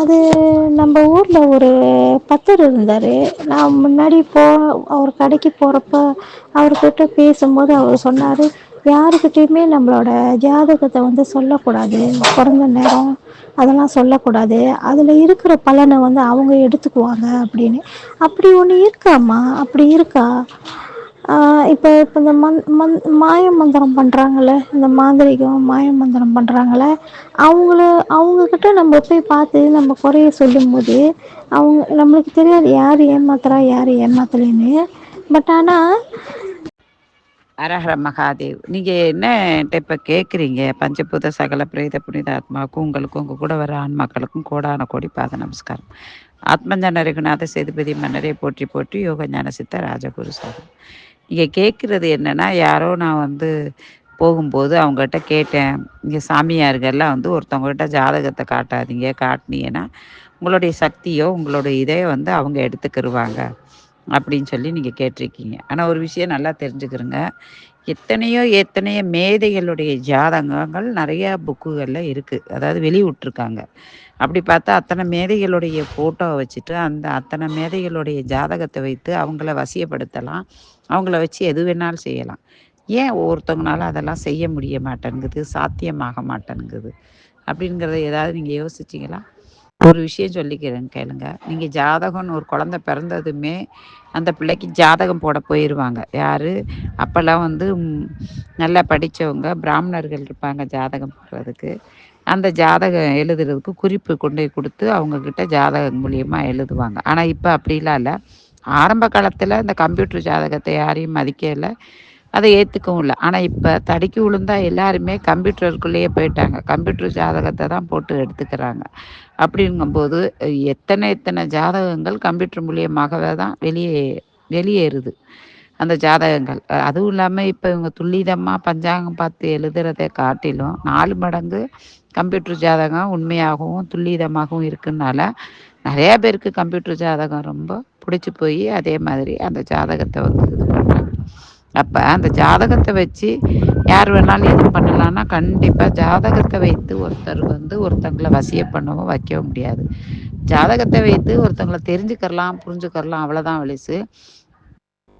அது நம்ம ஊரில் ஒரு பத்தர் இருந்தார். நான் முன்னாடி போ அவர் கடைக்கு போகிறப்ப அவர்கிட்ட பேசும்போது அவர் சொன்னார் யாருக்கிட்டேயுமே நம்மளோட ஜாதகத்தை வந்து சொல்லக்கூடாது. பிறந்த நேரம் அதெல்லாம் சொல்லக்கூடாது. அதில் இருக்கிற பலனை வந்து அவங்க எடுத்துக்குவாங்க அப்படின்னு. அப்படி ஒன்று இருக்காம்மா அப்படி இருக்கா? இப்போ இப்போ இந்த மந் மந் மாய மந்திரம் பண்றாங்கல்ல இந்த மாந்திரிகம் மாய மந்திரம் பண்றாங்கள அவங்கள அவங்கக்கிட்ட நம்ம போய் பார்த்து நம்ம குறைய சொல்லும்போது அவங்க நம்மளுக்கு தெரியாது யார் ஏமாத்துறா யார் ஏமாத்தலைன்னு. பட் ஆனால் அரஹர மகாதேவ் நீங்கள் என்ன இப்போ கேட்குறீங்க பஞ்சபூத சகல பிரேத புனித ஆத்மாவுக்கும் உங்களுக்கும் உங்கள் கூட வர ஆன்மாக்களுக்கும் கோடான கோடி பாத நமஸ்காரம். ஆத்மஞான ரகுநாத சேதுபதி மன்னரை போற்றி போற்றி யோக ஞான சித்த ராஜகுரு சாமி இங்கே கேட்குறது என்னன்னா யாரோ நான் வந்து போகும்போது அவங்ககிட்ட கேட்டேன். இங்கே சாமியார்கள்லாம் வந்து ஒருத்தவங்ககிட்ட ஜாதகத்தை காட்டாதீங்க காட்டினீங்கன்னா உங்களுடைய சக்தியோ உங்களுடைய இதையோ வந்து அவங்க எடுத்துக்கிருவாங்க. அப்படின்னு சொல்லி நீங்கள் கேட்டிருக்கீங்க. ஆனால் ஒரு விஷயம் நல்லா தெரிஞ்சுக்கிறங்க. எத்தனையோ எத்தனையோ மேதைகளுடைய ஜாதகங்கள் நிறையா புக்குகளில் இருக்குது அதாவது வெளியிட்ருக்காங்க அப்படி பார்த்தா அத்தனை மேதைகளுடைய ஃபோட்டோவை வச்சுட்டு அந்த அத்தனை மேதைகளுடைய ஜாதகத்தை வைத்து அவங்கள வசியப்படுத்தலாம். அவங்கள வச்சு எது வேணாலும் செய்யலாம். ஏன் ஒவ்வொருத்தவங்களால அதெல்லாம் செய்ய முடிய மாட்டேங்குது சாத்தியமாக மாட்டேங்குது? அப்படிங்கிறத ஏதாவது நீங்கள் யோசிச்சிங்களா? ஒரு விஷயம் சொல்லிக்கிறேன் கேளுங்க. நீங்கள் ஜாதகம்னு ஒரு குழந்த பிறந்ததுமே அந்த பிள்ளைக்கு ஜாதகம் போட போயிடுவாங்க யார்? அப்போல்லாம் வந்து நல்லா படித்தவங்க பிராமணர்கள் இருப்பாங்க ஜாதகம் போடுறதுக்கு. அந்த ஜாதகம் எழுதுறதுக்கு குறிப்பு கொண்டு போய் கொடுத்து அவங்கக்கிட்ட ஜாதகம் மூலியமாக எழுதுவாங்க. ஆனால் இப்போ அப்படிலாம் இல்லை. ஆரம்ப காலத்தில் இந்த கம்ப்யூட்டர் ஜாதகத்தை யாரையும் மதிக்கலை. அதை ஏற்றுக்கவும் இல்லை. ஆனால் இப்போ தடுக்கி விழுந்தா எல்லாருமே கம்ப்யூட்டருக்குள்ளேயே போயிட்டாங்க. கம்ப்யூட்டர் ஜாதகத்தை தான் போட்டு எடுத்துக்கிறாங்க. அப்படிங்கும்போது எத்தனை எத்தனை ஜாதகங்கள் கம்ப்யூட்டர் மூலியமாகவே தான் வெளியே வெளியேறுது. அந்த ஜாதகங்கள். அதுவும் இல்லாமல் இப்போ இவங்க துல்லிதமாக பஞ்சாங்கம் பார்த்து எழுதுறதை காட்டிலும் நாலு மடங்கு கம்ப்யூட்டர் ஜாதகம் உண்மையாகவும் துல்லிதமாகவும் இருக்குனால நிறையா பேருக்கு கம்ப்யூட்டர் ஜாதகம் ரொம்ப பிடிச்சி போய் அதே மாதிரி அந்த ஜாதகத்தை வந்து இது பண்ணுறாங்க அப்போ அந்த ஜாதகத்தை வச்சு யார் வேணாலும் எது பண்ணலான்னா கண்டிப்பாக ஜாதகத்தை வைத்து ஒருத்தர் வந்து ஒருத்தங்களை வசிய பண்ணவும் வைக்கவும் முடியாது. ஜாதகத்தை வைத்து ஒருத்தங்களை தெரிஞ்சுக்கரலாம் புரிஞ்சுக்கரலாம் அவ்வளோதான் வலிசு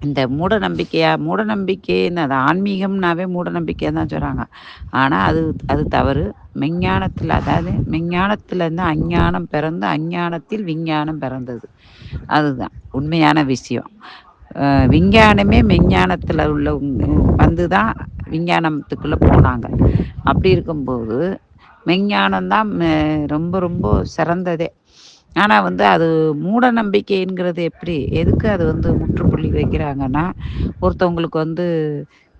இந்த மூட நம்பிக்கையா மூட நம்பிக்கைன்னு அது ஆன்மீகம்னாவே மூட நம்பிக்கையாக தான் சொல்கிறாங்க ஆனால் அது அது தவறு. மெஞ்ஞானத்தில் அதாவது மெஞ்ஞானத்துலேருந்து அஞ்ஞானம் பிறந்து அஞ்ஞானத்தில் விஞ்ஞானம் பிறந்தது. அதுதான் உண்மையான விஷயம். விஞ்ஞானமே மெஞ்ஞானத்தில் உள்ள வந்து தான் விஞ்ஞானத்துக்குள்ளே போனாங்க. அப்படி இருக்கும்போது மெஞ்ஞானம்தான் ரொம்ப ரொம்ப சிறந்ததே. ஆனால் வந்து அது மூட நம்பிக்கைங்கிறது எப்படி எதுக்கு அது வந்து முற்றுப்புள்ளி வைக்கிறாங்கன்னா ஒருத்தவங்களுக்கு வந்து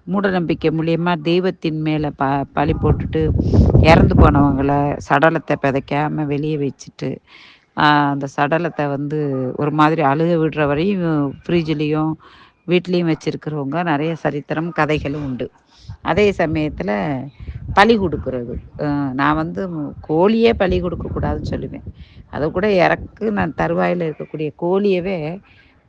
மூட நம்பிக்கை மூலியமா தெய்வத்தின் மேலே ப பழி போட்டுட்டு இறந்து போனவங்கள சடலத்தை பிதைக்காம வெளியே வச்சுட்டு அந்த சடலத்தை வந்து ஒரு மாதிரி அழுக விடுற வரையும் ஃப்ரிட்ஜ்லேயும் வீட்லேயும் வச்சுருக்கிறவங்க நிறைய சரித்திரம் கதைகளும் உண்டு. அதே சமயத்தில் பலி கொடுக்கறது. நான் வந்து கோழியே பலி கொடுக்கக்கூடாதுன்னு சொல்லுவேன். அதை கூட இறக்கு நான் தருவாயில் இருக்கக்கூடிய கோழியவே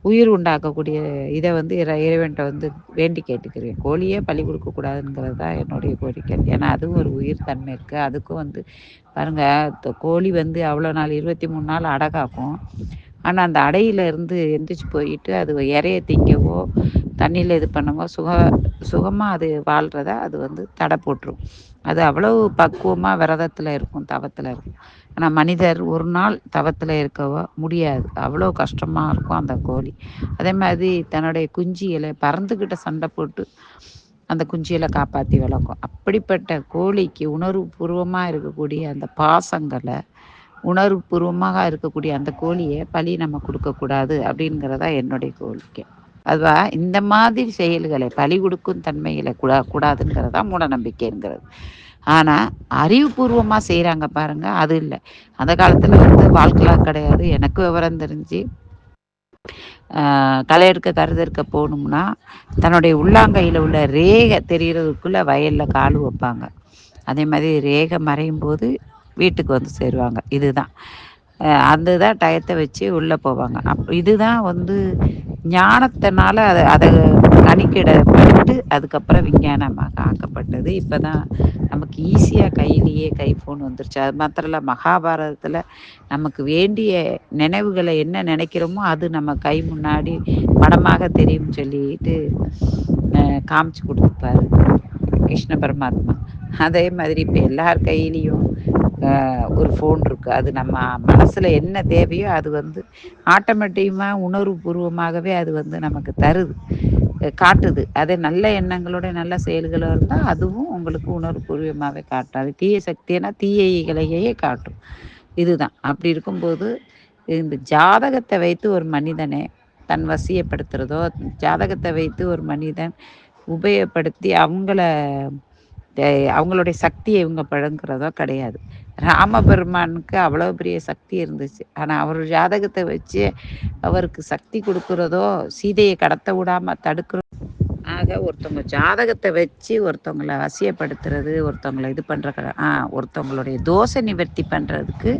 உயிர் உண்டாக்கக்கூடிய இதை வந்து இறை இறைவன்ட்ட வந்து வேண்டி கேட்டுக்கிறேன். கோழியே பலி கொடுக்கக்கூடாதுங்கிறது தான் என்னுடைய கோரிக்கை. ஏன்னா அதுவும் ஒரு உயிர் தன்மை இருக்குது அதுக்கும் வந்து பாருங்கள் கோழி வந்து அவ்வளோ நாள் இருபத்தி மூணு நாள் அடகாக்கும். ஆனால் அந்த அடையில இருந்து எந்திரிச்சு போயிட்டு அது இறைய திங்கவோ தண்ணியில் இது பண்ணவோ சுக சுகமாக அது வாழ்கிறத அது வந்து தடை போட்டுரும். அது அவ்வளவு பக்குவமாக விரதத்தில் இருக்கும் தவத்தில் இருக்கும். ஆனால் மனிதர் ஒரு நாள் தவத்தில் இருக்கவோ முடியாது. அவ்வளோ கஷ்டமாக இருக்கும் அந்த கோழி. அதே மாதிரி தன்னுடைய குஞ்சிகளை பறந்துக்கிட்ட சண்டை போட்டு அந்த குஞ்சிகளை காப்பாற்றி வளர்க்கும். அப்படிப்பட்ட கோழிக்கு உணர்வு பூர்வமாக இருக்கக்கூடிய அந்த பாசங்களை உணர்வு பூர்வமாக இருக்கக்கூடிய அந்த கோழியை பழி நம்ம கொடுக்கக்கூடாது அப்படிங்கிறதா என்னுடைய கோரிக்கை. அதுவா? இந்த மாதிரி செயல்களை பலி கொடுக்கும் தன்மைகளை கூடா கூடாதுங்கிறது மூட நம்பிக்கைங்கிறது ஆனால் அறிவுபூர்வமாக செய்கிறாங்க பாருங்க அது இல்லை. அந்த காலத்தில் வந்து வாழ்க்கைலாம் கிடையாது. எனக்கு விவரம் தெரிஞ்சு களை எடுக்க கருதெடுக்க போகணும்னா தன்னுடைய உள்ளாங்கையில் உள்ள ரேகை தெரிகிறதுக்குள்ளே வயலில் கால் வைப்பாங்க. அதே மாதிரி ரேகை மறையும் போது வீட்டுக்கு வந்து சேருவாங்க. இதுதான். அந்த தான் டயத்தை வச்சு உள்ளே போவாங்க. அப் இதுதான் வந்து ஞானத்தினால அதை அதை கணிக்கிடப்பட்டு அதுக்கப்புறம் விஞ்ஞானமாக ஆக்கப்பட்டது. இப்போ தான் நமக்கு ஈஸியாக கையிலேயே கை ஃபோன் வந்துருச்சு. அது மாத்திரம் இல்லை மகாபாரதத்தில் நமக்கு வேண்டிய நினைவுகளை என்ன நினைக்கிறோமோ அது நம்ம கை முன்னாடி படமாக தெரியும் சொல்லிட்டு காமிச்சு கொடுத்துப்பாரு. கிருஷ்ண பரமாத்மா. அதே மாதிரி இப்போ எல்லார் கையிலையும் ஒரு ஃபோன் இருக்குது அது நம்ம மனசில் என்ன தேவையோ அது வந்து ஆட்டோமேட்டிக்கமாக உணர்வு பூர்வமாகவே அது வந்து நமக்கு தருது. காட்டுது. அதே நல்ல எண்ணங்களோட நல்ல செயல்களோட இருந்தால் அதுவும் உங்களுக்கு உணர்வு பூர்வமாகவே காட்டும். அது தீய சக்தினா தீயைகளையே காட்டும். இதுதான். அப்படி இருக்கும்போது இந்த ஜாதகத்தை வைத்து ஒரு மனிதனை தன் வசியப்படுத்துகிறதோ ஜாதகத்தை வைத்து ஒரு மனிதன் உபயோகப்படுத்தி அவங்கள அவங்களுடைய சக்தியை இவங்க பழங்குறதோ கிடையாது. ராமபெருமானுக்கு அவ்வளோ பெரிய சக்தி இருந்துச்சு. ஆனால் அவர் ஜாதகத்தை வச்சு அவருக்கு சக்தி கொடுக்குறதோ சீதையை கடத்த விடாமல் தடுக்கிற ஆக ஒருத்தவங்க ஜாதகத்தை வச்சு ஒருத்தவங்களை வசியப்படுத்துறது ஒருத்தவங்களை இது பண்ணுற ஆ ஒருத்தவங்களுடைய தோசை நிவர்த்தி பண்ணுறதுக்கு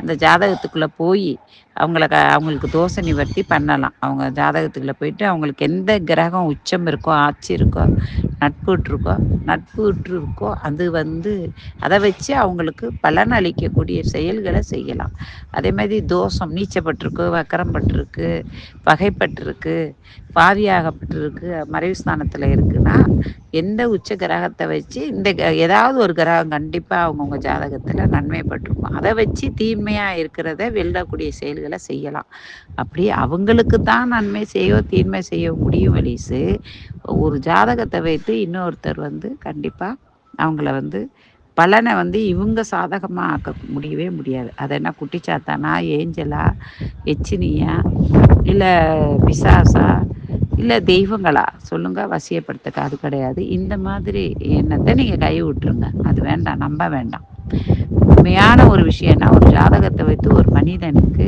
அந்த ஜாதகத்துக்குள்ளே போய் அவங்கள க அவங்களுக்கு தோசை நிவர்த்தி பண்ணலாம். அவங்க ஜாதகத்துக்குள்ளே போயிட்டு அவங்களுக்கு எந்த கிரகம் உச்சம் இருக்கோ ஆட்சி இருக்கோ நட்பு இருக்கோ நட்பு இருக்கோ அது வந்து அதை வச்சு அவங்களுக்கு பலன் அளிக்கக்கூடிய செயல்களை செய்யலாம். அதே மாதிரி தோஷம் நீச்சப்பட்டிருக்கு வக்கரம்பட்டிருக்கு பகைப்பட்டிருக்கு பாவியாகப்பட்டிருக்கு மறைவு ஸ்தானத்தில் இருக்குன்னா எந்த உச்ச கிரகத்தை வச்சு இந்த ஏதாவது ஒரு கிரகம் கண்டிப்பாக அவங்கவுங்க ஜாதகத்தில் நன்மைப்பட்டிருக்கும். அதை வச்சு தீமையாக இருக்கிறத வெல்லக்கூடிய செயல்களை செய்யலாம். அப்படி அவங்களுக்கு தான் நன்மை செய்யோ தீன்மை செய்ய முடியும் வலிசு. ஒரு ஜாதகத்தை வைத்து இன்னொருத்தர் வந்து கண்டிப்பாக அவங்கள வந்து பலனை வந்து இவங்க சாதகமாக ஆக்க முடியவே முடியாது. அது என்ன குட்டிச்சாத்தானா ஏஞ்சலா எச்சினியா இல்லை பிசாசா இல்லை தெய்வங்களா? சொல்லுங்க வசியப்படுத்துக்க அது கிடையாது. இந்த மாதிரி எண்ணத்தை நீங்கள் கை விட்டுருங்க. அது வேண்டாம் நம்ப வேண்டாம். உண்மையான ஒரு விஷயம்னா ஒரு ஜாதகத்தை வைத்து ஒரு மனிதனுக்கு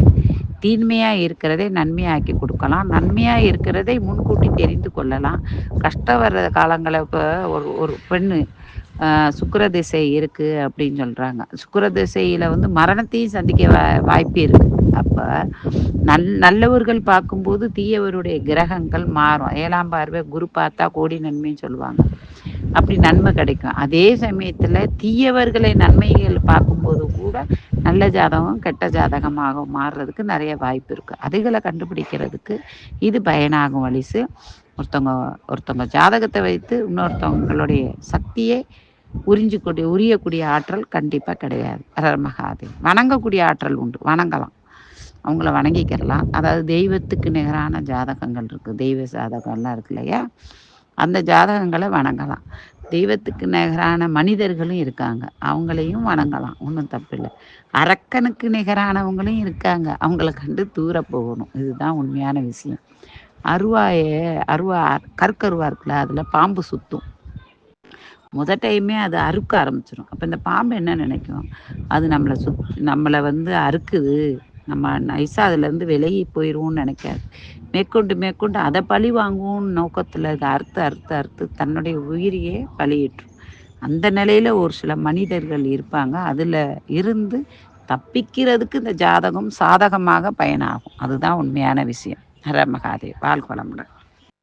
தீன்மையாக இருக்கிறதை நன்மையாக்கி கொடுக்கலாம். நன்மையாக இருக்கிறதை முன்கூட்டி தெரிந்து கொள்ளலாம். கஷ்டம் வர்ற காலங்களை இப்போ ஒரு ஒரு பெண்ணு சுக்கர திசை இருக்கு அப்படின்னு சொல்றாங்க. சுக்கர திசையில வந்து மரணத்தையும் சந்திக்க வா வாய்ப்பு இருக்கு. அப்ப நல் நல்லவர்கள் பார்க்கும்போது தீயவருடைய கிரகங்கள் மாறும். ஏழாம் பார்வை குரு பார்த்தா கோடி நன்மைன்னு சொல்லுவாங்க. அப்படி நன்மை கிடைக்கும். அதே சமயத்தில் தீயவர்களை நன்மைகள் பார்க்கும்போது கூட நல்ல ஜாதகம் கெட்ட ஜாதகமாக மாறுறதுக்கு நிறைய வாய்ப்பு இருக்குது அதுகளை கண்டுபிடிக்கிறதுக்கு இது பயனாகும் வலிசு. ஒருத்தவங்க ஒருத்தவங்க ஜாதகத்தை வைத்து இன்னொருத்தவங்களுடைய சக்தியை உறிஞ்சிக்கூடிய உரியக்கூடிய ஆற்றல் கண்டிப்பாக கிடையாது. மகாதேவ். வணங்கக்கூடிய ஆற்றல் உண்டு. வணங்கலாம். அவங்கள வணங்கிக்கிறலாம். அதாவது தெய்வத்துக்கு நிகரான ஜாதகங்கள் இருக்குது தெய்வ ஜாதகம்லாம் இருக்கு இல்லையா? அந்த ஜாதகங்களை வணங்கலாம். தெய்வத்துக்கு நிகரான மனிதர்களும் இருக்காங்க. அவங்களையும் வணங்கலாம். ஒன்றும் தப்பில்லை. அரக்கனுக்கு நிகரானவங்களும் இருக்காங்க. அவங்கள கண்டு தூர போகணும். இதுதான் உண்மையான விஷயம். அருவாயை அருவா கற்கருவா இருக்குல்ல அதில் பாம்பு சுற்றும் முத டைமே அது அறுக்க ஆரம்பிச்சிடும் அப்போ இந்த பாம்பு என்ன நினைக்கும்? அது நம்மளை சுத் நம்மளை வந்து அறுக்குது. நம்ம நைஸாக அதுலேருந்து விலகி போயிடுவோம்னு நினைக்காது. மேற்கொண்டு மேற்கொண்டு அதை பழி வாங்குவோம்னு நோக்கத்தில் அதை அறுத்து அறுத்து அறுத்து தன்னுடைய உயிரையே பழியிட்டுரும் அந்த நிலையில் ஒரு சில மனிதர்கள் இருப்பாங்க. அதில் இருந்து தப்பிக்கிறதுக்கு இந்த ஜாதகம் சாதகமாக பயனாகும். அதுதான் உண்மையான விஷயம். ஹர மகாதேவ். பால் வளமுடன்.